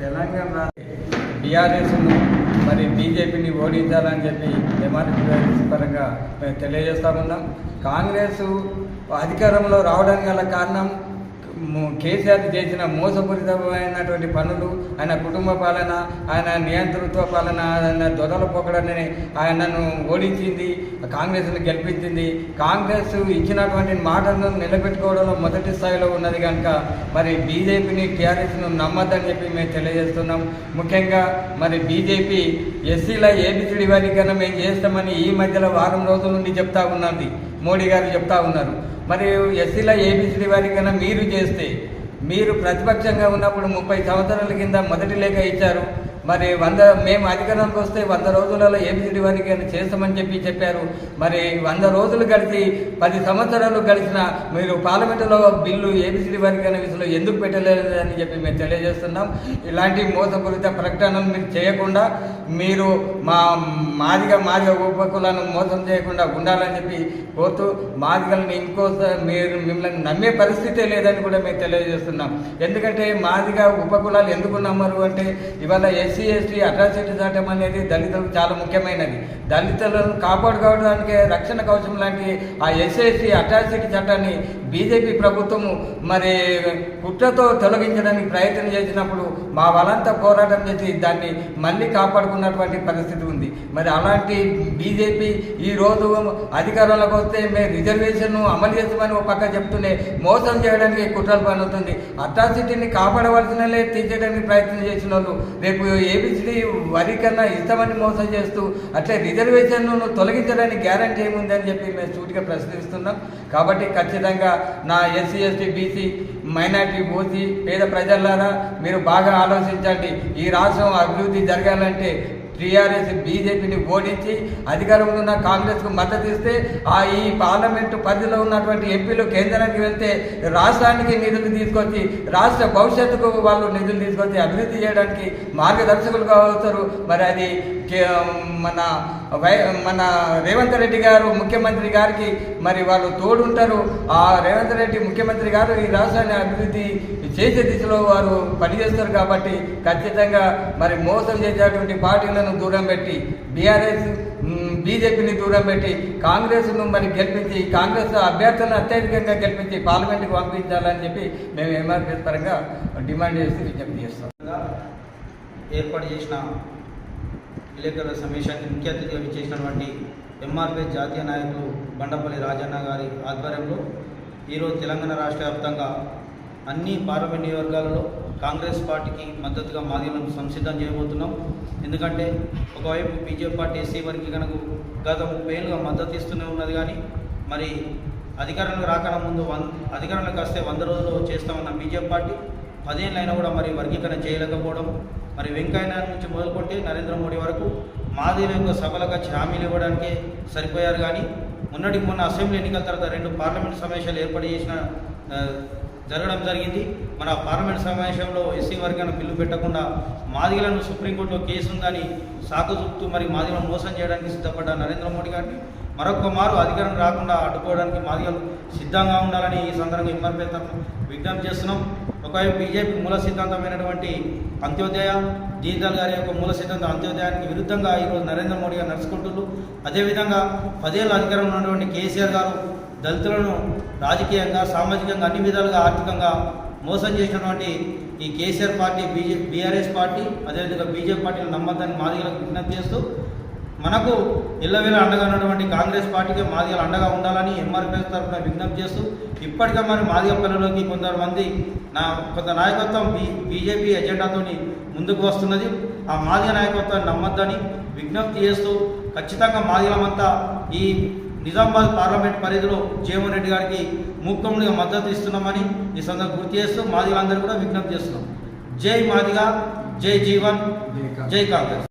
తెలంగాణ బీఆర్ఎస్ను మరి బీజేపీని ఓడించాలని చెప్పి డెమోక్రటిక్ పరంగా మేము తెలియజేస్తా ఉన్నాం. కాంగ్రెస్ అధికారంలో రావడానికి గల కారణం కేసీఆర్ చేసిన మోసపూరితమైనటువంటి పనులు ఆయన కుటుంబ పాలన ఆయన నియంతృత్వ పాలన ఆయన దొరల పొగడని ఆయనను ఓడించింది కాంగ్రెస్ను గెలిపించింది. కాంగ్రెస్ ఇచ్చినటువంటి మాటలను నిలబెట్టుకోవడంలో మొదటి స్థాయిలో ఉన్నది కనుక మరి బీజేపీని టీఆర్ఎస్ను నమ్మద్దని చెప్పి మేము తెలియజేస్తున్నాం. ముఖ్యంగా మరి బీజేపీ ఎస్సీల ఏబిసిడి వారికైనా మేము చేస్తామని ఈ మధ్యలో వారం రోజుల నుండి చెప్తా ఉన్నది. మోడీ గారు చెప్తా ఉన్నారు. మరి ఎస్సీల ఏబిసిడి వారికైనా మీరు చేస్తే మీరు ప్రతిపక్షంగా ఉన్నప్పుడు ముప్పై సంవత్సరాల కింద మొదటి లేఖ ఇచ్చారు. మరి వంద మేము అధికారంలోకి వస్తే వంద రోజులలో ఏబిసిడి వారికి అని చేస్తామని చెప్పి చెప్పారు. మరి వంద రోజులు గడిచి పది సంవత్సరాలు గడిచిన మీరు పార్లమెంటులో బిల్లు ఏబిసిడి వారికి అనే విషయంలో ఎందుకు పెట్టలేదు అని చెప్పి మేము తెలియజేస్తున్నాం. ఇలాంటి మోసపూరిత ప్రకటనలు మీరు చేయకుండా మీరు మా మాదిగ మాదిగ ఉపకులను మోసం చేయకుండా ఉండాలని చెప్పి కోరుతూ మాదిగలను ఇంకోసారి మీరు మిమ్మల్ని నమ్మే పరిస్థితే లేదని కూడా మేము తెలియజేస్తున్నాం. ఎందుకంటే మాదిగ ఉపకులాలు ఎందుకు నమ్మరు అంటే ఇవాళ ఎస్సీ ఎస్టీ అట్రాసిటీ చట్టం అనేది దళితులకు చాలా ముఖ్యమైనది. దళితులను కాపాడుకోవడానికి రక్షణ కవచం లాంటి ఆ ఎస్సీ ఎస్టీ అట్రాసిటీ చట్టాన్ని బీజేపీ ప్రభుత్వము మరి కుట్రతో తొలగించడానికి ప్రయత్నం చేసినప్పుడు మా వాళ్ళంతా పోరాటం చేసి దాన్ని మళ్ళీ కాపాడుకున్నటువంటి పరిస్థితి ఉంది. మరి అలాంటి బీజేపీ ఈ రోజు అధికారంలోకి వస్తే మేము రిజర్వేషన్ను అమలు చేస్తామని ఒక పక్క చెప్తూనే మోసం చేయడానికి కుట్రలు పనుతుంది అట్రాసిటీని కాపాడవలసినలే తీర్చడానికి ప్రయత్నం చేసిన వాళ్ళు రేపు ఏబిసిడి వరి కన్నా ఇస్తామని మోసం చేస్తూ అట్లే రిజర్వేషన్ తొలగించడానికి గ్యారంటీ ఏముందని చెప్పి మేము సూటిగా ప్రశ్నిస్తున్నాం. కాబట్టి ఖచ్చితంగా నా SC ST BC minority OC పేద ప్రజలారా మీరు బాగా ఆలోచించండి. ఈ రాష్ట్రం అభివృద్ధి జరగాలంటే టీఆర్ఎస్ బీజేపీని ఓడించి అధికారంలో ఉన్న కాంగ్రెస్కు మద్దతు ఇస్తే ఆ ఈ పార్లమెంటు పరిధిలో ఉన్నటువంటి ఎంపీలు కేంద్రానికి వెళ్తే రాష్ట్రానికి నిధులు తీసుకొచ్చి రాష్ట్ర భవిష్యత్తుకు వాళ్ళు నిధులు తీసుకొచ్చి అభివృద్ధి చేయడానికి మార్గదర్శకులుగా అవుతారు. మరి అది మన వై మన రేవంత్ రెడ్డి గారు ముఖ్యమంత్రి గారికి మరి వాళ్ళు తోడుంటారు. ఆ రేవంత్ రెడ్డి ముఖ్యమంత్రి గారు ఈ రాష్ట్రాన్ని అభివృద్ధి చేసే దిశలో వారు పనిచేస్తారు కాబట్టి ఖచ్చితంగా మరి మోసం చేసేటువంటి పార్టీలను దూరం పెట్టి బీఆర్ఎస్ బీజేపీని దూరం పెట్టి కాంగ్రెస్ను మరి గెలిపించి కాంగ్రెస్ అభ్యర్థులను అత్యధికంగా గెలిపించి పార్లమెంట్కి పంపించాలని చెప్పి మేము ఎంఆర్పీఎస్ పరంగా డిమాండ్ చేసి విజ్ఞప్తి చేస్తాం. ఏర్పాటు చేసిన విలేకరుల సమావేశానికి ముఖ్య అతిథిగా విచ్చేసినటువంటి ఎంఆర్పీ జాతీయ నాయకులు బండపల్లి రాజన్న గారి ఆధ్వర్యంలో ఈరోజు తెలంగాణ రాష్ట్ర వ్యాప్తంగా అన్ని పార్లమెంట్ నియోజకవర్గాలలో కాంగ్రెస్ పార్టీకి మద్దతుగా మాధ్యమం సంసిద్ధం చేయబోతున్నాం. ఎందుకంటే ఒకవైపు బీజేపీ పార్టీ ఎస్సీ వారికి కనుక గత ముప్పై ఏళ్ళుగా మద్దతు ఇస్తూనే ఉన్నది కానీ మరి అధికారంలో రాకన ముందు వన్ అధికారంలోకి వస్తే వంద రోజులు చేస్తామన్న బీజేపీ పార్టీ పదేళ్ళైనా కూడా మరి వర్గీకరణ చేయలేకపోవడం మరి వెంకయ్య నాయుడు నుంచి మొదలుకొట్టి నరేంద్ర మోడీ వరకు మాదిల యొక్క సభలకు వచ్చి హామీలు ఇవ్వడానికే సరిపోయారు కానీ మొన్నటికి మొన్న అసెంబ్లీ ఎన్నికల తర్వాత రెండు పార్లమెంట్ సమావేశాలు ఏర్పాటు చేసిన జరగడం జరిగింది. మన పార్లమెంట్ సమావేశంలో ఎస్సీ వర్గాన్ని బిల్లు పెట్టకుండా మాదిగలను సుప్రీంకోర్టులో కేసు ఉందని సాకు చూపుతూ మరి మాదిగలను మోసం చేయడానికి సిద్ధపడ్డ నరేంద్ర మోడీ గారిని. మరొక మారు అధికారం రాకుండా అడ్డుకోవడానికి మాదిగలు సిద్ధంగా ఉండాలని ఈ సందర్భంగా ఎంఆర్పీ తరఫున విజ్ఞప్తి చేస్తున్నాం. ఒకవైపు బీజేపీ మూల సిద్ధాంతమైనటువంటి అంత్యోదయ దీన్దయాల్ గారి యొక్క మూల సిద్ధాంతం అంత్యోదయానికి విరుద్ధంగా ఈరోజు నరేంద్ర మోడీ గారు నడుచుకుంటున్నారు. అదేవిధంగా పదేళ్ళ అధికారంలో ఉన్నటువంటి కేసీఆర్ గారు దళితులను రాజకీయంగా సామాజికంగా అన్ని విధాలుగా ఆర్థికంగా మోసం చేసినటువంటి ఈ KCR party BJ BRS party అదేవిధంగా బీజేపీ పార్టీని నమ్మద్దని మాదిగలకు విజ్ఞప్తి చేస్తూ మనకు ఇళ్ళవేళ అండగా ఉన్నటువంటి కాంగ్రెస్ పార్టీకి మాదిగలు అండగా ఉండాలని ఎంఆర్పీఎస్ తరఫున విజ్ఞప్తి చేస్తూ ఇప్పటికే మరి మాదిగ పల్లెలోకి కొంతమంది నా కొంత నాయకత్వం బీ బీజేపీ ఎజెండాతోని ముందుకు వస్తున్నది. ఆ మాదిగ నాయకత్వాన్ని నమ్మద్దని విజ్ఞప్తి చేస్తూ ఖచ్చితంగా మాదిగలమంతా ఈ నిజామాబాద్ పార్లమెంట్ పరిధిలో జగన్మోహన్ రెడ్డి గారికి మూకముడిగా మద్దతు ఇస్తున్నామని ఈ సందర్భంగా గుర్తు చేస్తూ మాదిగలందరూ కూడా విజ్ఞప్తి చేస్తున్నాం. జై మాదిగ జై జీవన్ జై కాంగ్రెస్.